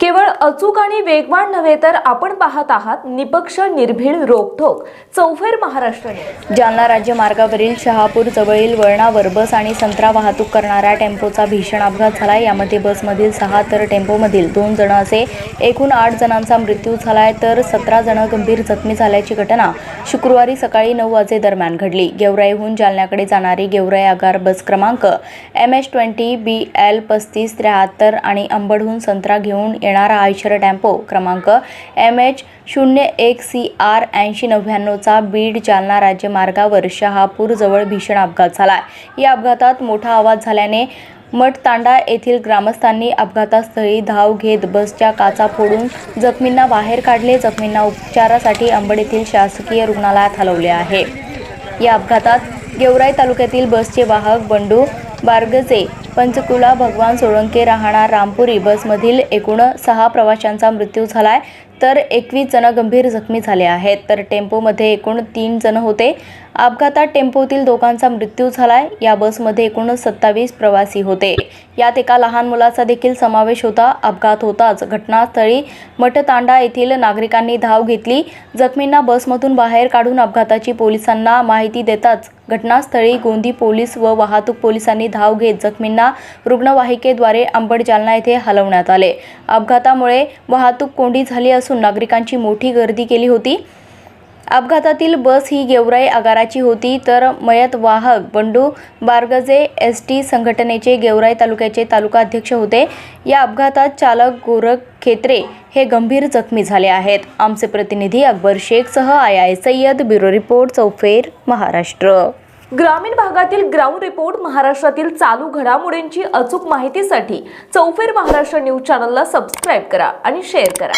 केवळ अचूक आणि वेगवान नव्हे तर आपण पाहत आहात निपक्ष निर्भीड रोखोक चौफेर महाराष्ट्र जालना राज्य मार्गावरील शहापूर जवळील वळणावर बस आणि संत्रा वाहतूक करणाऱ्या टेम्पोचा भीषण अपघात झाला यामध्ये बसमधील सहा तर टेम्पोमधील दोन जण असे एकूण आठ जणांचा मृत्यू झालाय तर सतरा जण गंभीर जखमी झाल्याची घटना शुक्रवारी सकाळी नऊ वाजे दरम्यान घडली. गेवराईहून जालन्याकडे जाणारी गेवराई आगार बस क्रमांक M H twenty B L पस्तीस त्र्याहत्तर आणि अंबडहून संत्रा घेऊन येणारा आयशर टेम्पो क्रमांक एम एच शून्य एक सी आर ऐंशी नव्याण्णवचा बीड जालना राज्य मार्गावर भीषण अपघात झाला या अपघातात मोठा आवाज झाल्याने मठतांडा येथील ग्रामस्थांनी अपघातास्थळी धाव घेत बसच्या काचा फोडून जखमींना बाहेर काढले. जखमींना उपचारासाठी अंबड येथील शासकीय रुग्णालयात हलवले आहे. या अपघातात गेवराई तालुक्यातील बसचे वाहक बंडू बारगजे पंचकुला भगवान सोळंके राहणार रामपुरी बसमधील एकूण सहा प्रवाशांचा मृत्यू झाला आहे तर एकवीस जण गंभीर जखमी झाले आहेत. तर टेम्पोमध्ये एकूण तीन जण होते. अपघातात टेम्पोतील दोघांचा मृत्यू झालाय. या बसमध्ये एकूण सत्तावीस प्रवासी होते. यात एका लहान मुलाचा देखील समावेश होता. अपघात होताच घटनास्थळी मठतांडा येथील नागरिकांनी धाव घेतली. जखमींना बसमधून बाहेर काढून अपघाताची पोलिसांना माहिती देताच घटनास्थळी गोंदी पोलीस व वाहतूक पोलिसांनी धाव घेत जखमींना रुग्णवाहिकेद्वारे अंबड जालना येथे हलवण्यात आले. अपघातामुळे वाहतूक कोंडी झाली असून असून नागरिकांची मोठी गर्दी केली होती. अपघातातील बस ही गेवराई आगाराची होती तर मयत वाहक बंडू बारगजे एस टी संघटनेचे गेवराई तालुक्याचे तालुका अध्यक्ष होते. या अपघातात चालक गोरख खेत्रे हे गंभीर जखमी झाले आहेत. आमचे प्रतिनिधी अकबर शेखसह I I Sayyad bureau report चौफेर महाराष्ट्र. ग्रामीण भागातील ग्राउंड रिपोर्ट महाराष्ट्रातील चालू घडामोडींची अचूक माहितीसाठी चौफेर महाराष्ट्र न्यूज चॅनलला सबस्क्राईब करा आणि शेअर करा.